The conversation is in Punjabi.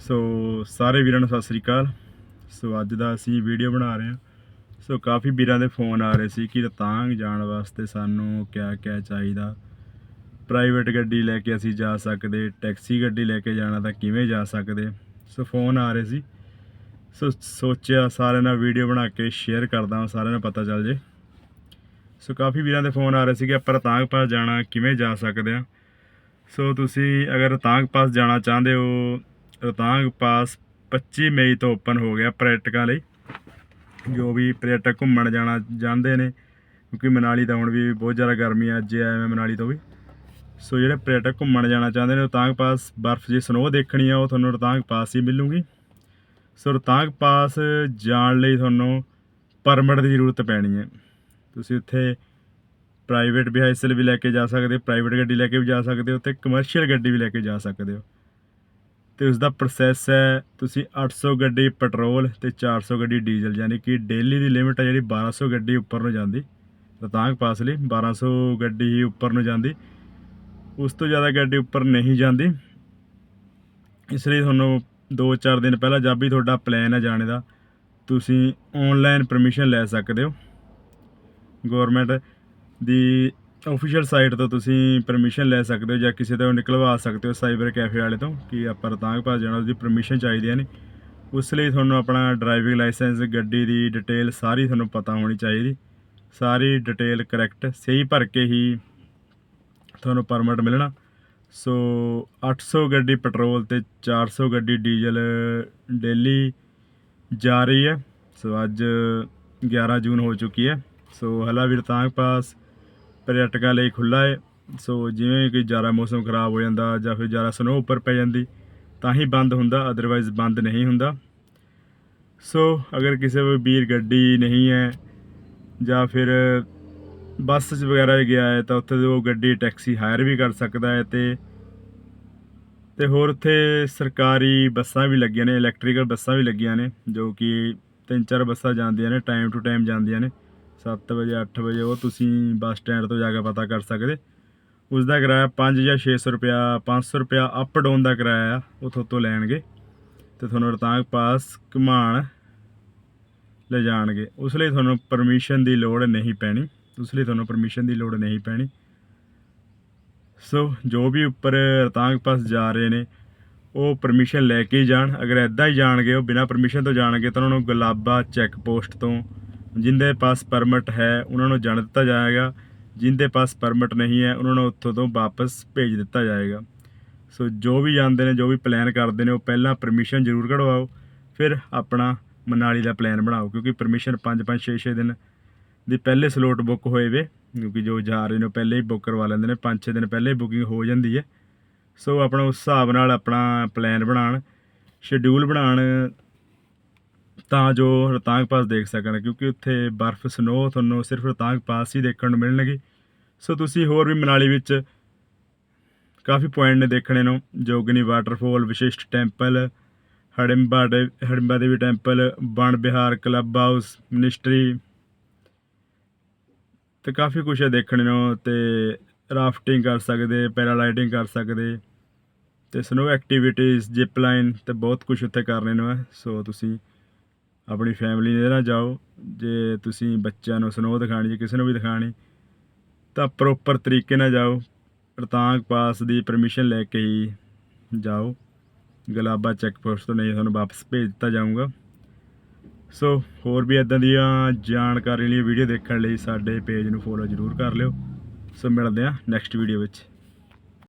ਸੋ ਸਾਰੇ ਵੀਰਾਂ ਨੂੰ ਸਤਿ ਸ੍ਰੀ ਅਕਾਲ। ਸੋ ਅੱਜ ਦਾ ਅਸੀਂ ਵੀਡੀਓ ਬਣਾ ਰਹੇ ਹਾਂ। ਸੋ ਕਾਫੀ ਵੀਰਾਂ ਦੇ ਫੋਨ ਆ ਰਹੇ ਸੀ ਕਿ ਰਤਾਂਗ ਜਾਣ ਵਾਸਤੇ ਸਾਨੂੰ ਕਿਆ ਕਿਆ ਚਾਹੀਦਾ। ਪ੍ਰਾਈਵੇਟ ਗੱਡੀ ਲੈ ਕੇ ਅਸੀਂ ਜਾ ਸਕਦੇ ਟੈਕਸੀ ਗੱਡੀ ਲੈ ਕੇ ਜਾਣਾ ਤਾਂ ਕਿਵੇਂ ਜਾ ਸਕਦੇ? ਸੋ ਫੋਨ ਆ ਰਹੇ ਸੀ। ਸੋ ਸੋਚਿਆ ਸਾਰਿਆਂ ਨਾਲ ਵੀਡੀਓ ਬਣਾ ਕੇ ਸ਼ੇਅਰ ਕਰਦਾ ਹਾਂ, ਸਾਰਿਆਂ ਨੂੰ ਪਤਾ ਚੱਲ ਜੇ। ਸੋ ਕਾਫੀ ਵੀਰਾਂ ਦੇ ਫੋਨ ਆ ਰਹੇ ਸੀ ਕਿ ਆਪਾਂ ਰਤਾਂਗ ਪਾਸ ਜਾਣਾ ਕਿਵੇਂ ਜਾ ਸਕਦੇ ਆ ਸੋ ਤੁਸੀਂ ਅਗਰ ਰਤਾਂਗ ਪਾਸ ਜਾਣਾ ਚਾਹੁੰਦੇ ਹੋ ਰੋਹਤਾਂਗ ਪਾਸ 25 ਮਈ ਤੋਂ ਓਪਨ ਹੋ ਗਿਆ ਪ੍ਰੈਕਟਿਕਾਂ ਲਈ, ਜੋ ਵੀ ਪ੍ਰੈਕਟਿਕ ਘੁੰਮਣ ਜਾਣਾ ਚਾਹੁੰਦੇ ਨੇ, ਕਿਉਂਕਿ ਮਨਾਲੀ ਤਾਂ ਹੁਣ ਵੀ ਬਹੁਤ ਜ਼ਿਆਦਾ ਗਰਮੀ ਆ, ਅੱਜ ਆਇਆ ਮੈਂ ਮਨਾਲੀ ਤੋਂ ਵੀ। ਸੋ ਜਿਹੜੇ ਪ੍ਰੈਕਟਿਕ ਘੁੰਮਣ ਜਾਣਾ ਚਾਹੁੰਦੇ ਨੇ, ਰੋਹਤਾਂਗ ਪਾਸ ਬਰਫ਼ ਜੇ ਸਨੋ ਦੇਖਣੀ ਆ, ਉਹ ਤੁਹਾਨੂੰ ਰਤਾਂਗ ਪਾਸ ਹੀ ਮਿਲੂਗੀ। ਸੋ ਰੋਹਤਾਂਗ ਪਾਸ ਜਾਣ ਲਈ ਤੁਹਾਨੂੰ ਪਰਮਿਟ ਦੀ ਜ਼ਰੂਰਤ ਪੈਣੀ ਹੈ ਤੁਸੀਂ ਉੱਥੇ ਪ੍ਰਾਈਵੇਟ ਵਹੀਕਲ ਵੀ ਲੈ ਕੇ ਜਾ ਸਕਦੇ ਹੋ ਪ੍ਰਾਈਵੇਟ ਗੱਡੀ ਲੈ ਕੇ ਵੀ ਜਾ ਸਕਦੇ ਹੋ ਤੇ ਕਮਰਸ਼ੀਅਲ ਗੱਡੀ ਵੀ ਲੈ ਕੇ ਜਾ ਸਕਦੇ ਹੋ। ਤੇ ਉਸ ਦਾ ਪ੍ਰੋਸੈਸ ਹੈ ਤੁਸੀਂ 800 ਗੱਡੀ ਪੈਟਰੋਲ ਤੇ 400 ਗੱਡੀ ਡੀਜ਼ਲ ਯਾਨੀ ਕਿ ਡੇਲੀ ਦੀ ਲਿਮਿਟ ਹੈ ਜਿਹੜੀ 1200 ਗੱਡੀ ਉੱਪਰ ਨੂੰ ਜਾਂਦੀ। ਰਤਾਂਗ ਪਾਸ ਲਈ 1200 ਗੱਡੀ ਹੀ ਉੱਪਰ ਨੂੰ ਜਾਂਦੀ। ਉਸ ਤੋਂ ਜ਼ਿਆਦਾ ਗੱਡੀ ਉੱਪਰ ਨਹੀਂ ਜਾਂਦੀ। ਇਸ ਲਈ ਤੁਹਾਨੂੰ 2-4 ਦਿਨ ਪਹਿਲਾਂ ਜਦ ਵੀ ਤੁਹਾਡਾ ਪਲਾਨ ਹੈ ਜਾਣੇ ਦਾ, ਤੁਸੀਂ ਆਨਲਾਈਨ ਪਰਮਿਸ਼ਨ ਲੈ ਸਕਦੇ ਹੋ। ਗਵਰਨਮੈਂਟ ਦੀ ਆਫੀਸ਼ੀਅਲ ਸਾਈਟ ਤੋਂ ਤੁਸੀਂ ਪਰਮਿਸ਼ਨ ਲੈ ਸਕਦੇ ਹੋ ਜਾਂ ਕਿਸੇ ਤੋਂ ਨਿਕਲਵਾ ਸਕਦੇ ਹੋ ਸਾਈਬਰ ਕੈਫੇ ਵਾਲੇ ਤੋਂ ਕਿ ਆਪਾਂ ਰਤਾਂਗ ਪਾਸ ਜਾਣਾ ਉਹਦੀ ਪਰਮਿਸ਼ਨ ਚਾਹੀਦੀ ਹੈ ਨਹੀਂ ਉਸ ਲਈ ਤੁਹਾਨੂੰ ਆਪਣਾ ਡਰਾਈਵਿੰਗ ਲਾਇਸੈਂਸ ਗੱਡੀ ਦੀ ਡਿਟੇਲ ਸਾਰੀ ਤੁਹਾਨੂੰ ਪਤਾ ਹੋਣੀ ਚਾਹੀਦੀ। ਸਾਰੀ ਡਿਟੇਲ ਕਰੈਕਟ ਸਹੀ ਭਰ ਕੇ ਹੀ ਤੁਹਾਨੂੰ ਪਰਮਿਟ ਮਿਲਣਾ। ਸੋ 800 ਗੱਡੀ ਪੈਟਰੋਲ ਤੇ 400 ਗੱਡੀ ਡੀਜ਼ਲ ਡੇਲੀ ਜਾ ਰਹੀ ਹੈ। ਸੋ ਅੱਜ 11 ਜੂਨ ਹੋ ਚੁੱਕੀ ਹੈ। ਸੋ ਹਲਾ ਵੀ ਰਤਾਂਗ ਪਾਸ ਪਰਯਟਕਾਂ ਲਈ ਖੁੱਲ੍ਹਾ ਹੈ ਸੋ ਜਿਵੇਂ ਕਿ ਜ਼ਿਆਦਾ ਮੌਸਮ ਖਰਾਬ ਹੋ ਜਾਂਦਾ ਜਾਂ ਫਿਰ ਜ਼ਿਆਦਾ ਸਨੋ ਉੱਪਰ ਪੈ ਜਾਂਦੀ, ਤਾਂ ਹੀ ਬੰਦ ਹੁੰਦਾ ਅਦਰਵਾਈਜ਼ ਬੰਦ ਨਹੀਂ ਹੁੰਦਾ। ਸੋ ਅਗਰ ਕਿਸੇ ਵੀ ਵੀਰ ਗੱਡੀ ਨਹੀਂ ਹੈ ਜਾਂ ਫਿਰ ਬੱਸ 'ਚ ਵਗੈਰਾ ਗਿਆ ਹੈ, ਤਾਂ ਉੱਥੇ ਉਹ ਗੱਡੀ ਟੈਕਸੀ ਹਾਇਰ ਵੀ ਕਰ ਸਕਦਾ ਹੈ ਤੇ ਤੇ ਹੋਰ ਉੱਥੇ ਸਰਕਾਰੀ ਬੱਸਾਂ ਵੀ ਲੱਗੀਆਂ ਨੇ ਇਲੈਕਟ੍ਰੀਕਲ ਬੱਸਾਂ ਵੀ ਲੱਗੀਆਂ ਨੇ, ਜੋ ਕਿ ਤਿੰਨ ਚਾਰ ਬੱਸਾਂ ਜਾਂਦੀਆਂ ਨੇ ਟਾਈਮ ਟੂ ਟਾਈਮ ਜਾਂਦੀਆਂ ਨੇ। 7 ਵਜੇ 8 ਵਜੇ, ਉਹ ਤੁਸੀਂ ਬੱਸ ਸਟੈਂਡ ਤੋਂ ਜਾ ਕੇ ਪਤਾ ਕਰ ਸਕਦੇ। ਉਸ ਦਾ ਕਿਰਾਇਆ 5 ਜਾਂ 600 ਰੁਪਿਆ 500 ਰੁਪਿਆ ਅਪ ਡਾਊਨ ਦਾ ਕਿਰਾਇਆ ਆ, ਉਹ ਤੁਹਾਡੇ ਤੋਂ ਲੈਣਗੇ। ਤੇ ਤੁਹਾਨੂੰ ਰਤਾਂਗ ਪਾਸ ਘੁਮਾਣ ਲੈ ਜਾਣਗੇ। ਉਸ ਲਈ ਤੁਹਾਨੂੰ ਪਰਮਿਸ਼ਨ ਦੀ ਲੋੜ ਨਹੀਂ ਪੈਣੀ। ਉਸ ਲਈ ਤੁਹਾਨੂੰ ਪਰਮਿਸ਼ਨ ਦੀ ਲੋੜ ਨਹੀਂ ਪੈਣੀ। ਸੋ ਜੋ ਵੀ ਉੱਪਰ ਰਤਾਂਗ ਪਾਸ ਜਾ ਰਹੇ ਨੇ, ਉਹ ਪਰਮਿਸ਼ਨ ਲੈ ਕੇ ਹੀ ਜਾਣ। ਅਗਰ ਐਦਾਂ ਹੀ ਜਾਣਗੇ, ਉਹ ਬਿਨਾਂ ਪਰਮਿਸ਼ਨ ਤੋਂ ਜਾਣਗੇ, ਤਾਂ ਉਹਨਾਂ ਨੂੰ ਗੁਲਾਬਾ ਚੈੱਕ ਪੋਸਟ ਤੋਂ ਜਿੰਦੇ ਪਾਸ ਪਰਮਿਟ ਹੈ, ਉਹਨਾਂ ਨੂੰ ਜਾਣ ਦਿੱਤਾ ਜਾਏਗਾ। ਜਿੰਦੇ ਪਾਸ ਪਰਮਿਟ ਨਹੀਂ ਹੈ, ਉਹਨਾਂ ਨੂੰ ਉੱਥੋਂ ਤੋਂ ਵਾਪਸ ਭੇਜ ਦਿੱਤਾ ਜਾਏਗਾ। ਸੋ ਜੋ ਵੀ ਜਾਂਦੇ ਨੇ, ਜੋ ਵੀ ਪਲਾਨ ਕਰਦੇ ਨੇ, ਉਹ ਪਹਿਲਾਂ ਪਰਮਿਸ਼ਨ ਜ਼ਰੂਰ ਕਢਵਾਓ, ਫਿਰ ਆਪਣਾ ਮਨਾਲੀ ਦਾ ਪਲਾਨ ਬਣਾਓ, ਕਿਉਂਕਿ ਪਰਮਿਸ਼ਨ 5-5 6-6 ਦਿਨ ਦੀ ਪਹਿਲੇ ਸਲੋਟ ਬੁੱਕ ਹੋਏ ਵੇ, ਕਿਉਂਕਿ ਜੋ ਜਾ ਰਹੇ ਨੇ ਉਹ ਪਹਿਲੇ ਹੀ ਬੁੱਕ ਕਰਵਾ ਲੈਂਦੇ ਨੇ 5-6 ਦਿਨ ਪਹਿਲੇ ਹੀ ਬੁਕਿੰਗ ਹੋ ਜਾਂਦੀ ਹੈ। ਸੋ ਆਪਣਾ ਉਸ ਹਿਸਾਬ ਨਾਲ ਆਪਣਾ ਪਲਾਨ ਬਣਾਉਣ ਸ਼ਡਿਊਲ ਬਣਾਉਣ ਤਾਂ ਜੋ ਰਤਾਂਗ ਪਾਸ ਦੇਖ ਸਕਣ, ਕਿਉਂਕਿ ਉੱਥੇ ਬਰਫ਼ ਸਨੋ ਤੁਹਾਨੂੰ ਸਿਰਫ ਰਤਾਂਗ ਪਾਸ ਹੀ ਦੇਖਣ ਨੂੰ ਮਿਲਣਗੇ। ਸੋ ਤੁਸੀਂ ਹੋਰ ਵੀ ਮਨਾਲੀ ਵਿੱਚ ਕਾਫੀ ਪੁਆਇੰਟ ਨੇ ਦੇਖਣੇ ਨੂੰ, ਜੋਗਨੀ ਵਾਟਰਫਾਲ ਵਿਸ਼ਿਸ਼ਟ ਟੈਂਪਲ ਹੜਿੰਬਾ ਦੇ, Hidimba Devi temple Van Vihar club house ministry ਤੇ ਕਾਫੀ ਕੁਝ ਹੈ ਦੇਖਣ ਨੂੰ, ਤੇ ਰਾਫਟਿੰਗ ਕਰ ਸਕਦੇ ਪੈਰਾਲਾਈਡਿੰਗ ਕਰ ਸਕਦੇ, ਤੇ ਸਨੋ ਐਕਟੀਵਿਟੀਜ਼ ਜਿਪ ਲਾਈਨ ਤੇ ਬਹੁਤ ਕੁਝ ਉੱਥੇ ਕਰਨੇ ਨੂੰ ਹੈ। ਸੋ ਤੁਸੀਂ ਆਪਣੀ ਫੈਮਿਲੀ ਦੇ ਨਾਲ ਜਾਓ, ਜੇ ਤੁਸੀਂ ਬੱਚਿਆਂ ਨੂੰ ਸਨੋ ਦਿਖਾਣੀ ਜੇ ਕਿਸੇ ਨੂੰ ਵੀ ਦਿਖਾਣੀ ਤਾਂ ਪ੍ਰੋਪਰ ਤਰੀਕੇ ਨਾਲ ਜਾਓ। ਰਤਾਂਗ ਪਾਸ ਦੀ ਪਰਮਿਸ਼ਨ ਲੈ ਕੇ ਹੀ ਜਾਓ। ਗਲਾਬਾ ਚੈੱਕ ਪੋਸਟ ਤੋਂ ਨਹੀਂ, ਤੁਹਾਨੂੰ ਵਾਪਸ ਭੇਜ ਦਿੱਤਾ ਜਾਊਗਾ। ਸੋ ਹੋਰ ਵੀ ਇਦਾਂ ਦੀਆਂ ਜਾਣਕਾਰੀ ਲਈ ਵੀਡੀਓ ਦੇਖਣ ਲਈ ਸਾਡੇ ਪੇਜ ਨੂੰ ਫੋਲੋ ਜ਼ਰੂਰ ਕਰ ਲਿਓ। ਸੋ ਮਿਲਦੇ ਹਾਂ ਨੈਕਸਟ ਵੀਡੀਓ ਵਿੱਚ।